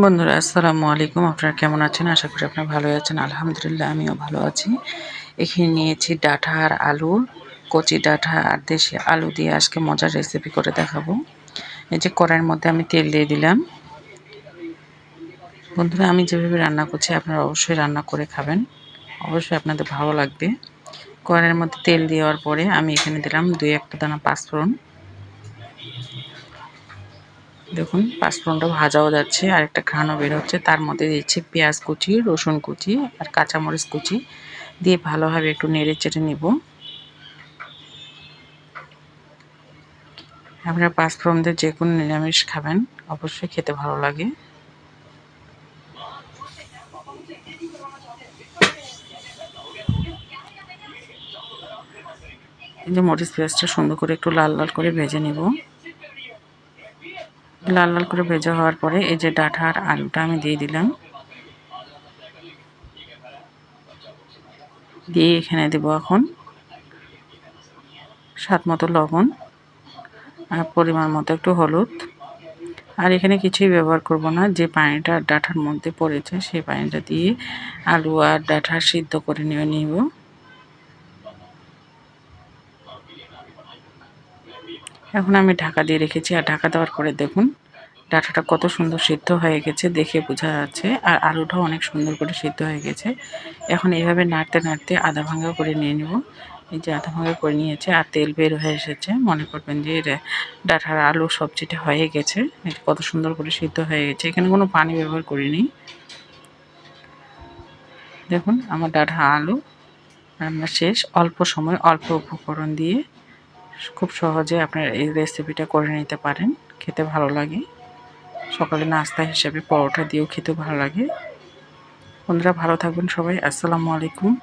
বন্ধুরা, আসসালামু আলাইকুম। আপনারা কেমন আছেন? আশা করি আপনারা ভালো আছেন। আলহামদুলিল্লাহ, আমিও ভালো আছি। এখানে নিয়েছি ডাঁটা আর আলু, কচি ডাঁটা আর দেশি আলু দিয়ে আজকে মজার রেসিপি করে দেখাবো। এই যে কড়াইয়ের মধ্যে আমি তেল দিয়ে দিলাম। বন্ধুরা, আমি যেভাবে রান্না করছি, আপনারা অবশ্যই রান্না করে খাবেন। অবশ্যই আপনাদের ভালো লাগবে। কড়াইয়ের মধ্যে তেল দেওয়ার পরে আমি এখানে দিলাম দুই একটা দানা পাঁচফোড়ন। দেখুন, পাঁচফোড়নটা ভাজাও যাচ্ছে, আর একটা ঘ্রাণও বের হচ্ছে। তার মধ্যে দিচ্ছি পেঁয়াজ কুচি, রসুন কুচি আর কাঁচামরিচ কুচি। দিয়ে ভালোভাবে একটু নেড়ে চেড়ে নিব। আপনারা পাঁচফোড়ন দিয়ে যে কোনো নিরামিষ খাবেন, অবশ্যই খেতে ভালো লাগে। যে মরিচ পেঁয়াজটা সুন্দর করে একটু লাল লাল করে ভেজে নেব। লাল লাল করে ভেজা হওয়ার পরে এই যে ডাঁটা আর আলুটা আমি দিয়ে দিলাম। দিয়ে এখানে দেবো এখন স্বাদ মতো লবণ আর পরিমাণ মতো একটু হলুদ। আর এখানে কিছুই ব্যবহার করব না, যে পানিটা ডাঁটার মধ্যে পড়েছে সেই পানিটা দিয়ে আলু আর ডাঁটা সিদ্ধ করে নিয়ে নিব। এখন আমি ঢাকা দিয়ে রেখেছি আর ঢাকা দেওয়ার পরে দেখুন, ডাটাটা কত সুন্দর সিদ্ধ হয়ে গেছে দেখে বোঝা যাচ্ছে আর আলুটাও অনেক সুন্দর করে সিদ্ধ হয়ে গেছে। এখন এইভাবে নাড়তে নাড়তে আধা ভাঙ্গা করে নিয়ে নেব। এই যে আধা ভাঙ্গা করে নিয়েছে আর তেল বের হয়ে এসেছে। মনে করবেন যে ডাটার আলু সবজিটা হয়ে গেছে। কত সুন্দর করে সিদ্ধ হয়ে গেছে। এখানে কোনো পানি ব্যবহার করিনি। দেখুন, আমার ডাটা আলু রান্না শেষ। অল্প সময় অল্প উপকরণ দিয়ে খুব সহজে আপনার এই রেসিপিটা করে নিতে পারেন। খেতে ভালো লাগে। সকালে নাস্তা হিসেবে পরোটা দিয়েও খেতে ভালো লাগে। বন্ধুরা ভালো থাকবেন সবাই। আসসালামু আলাইকুম।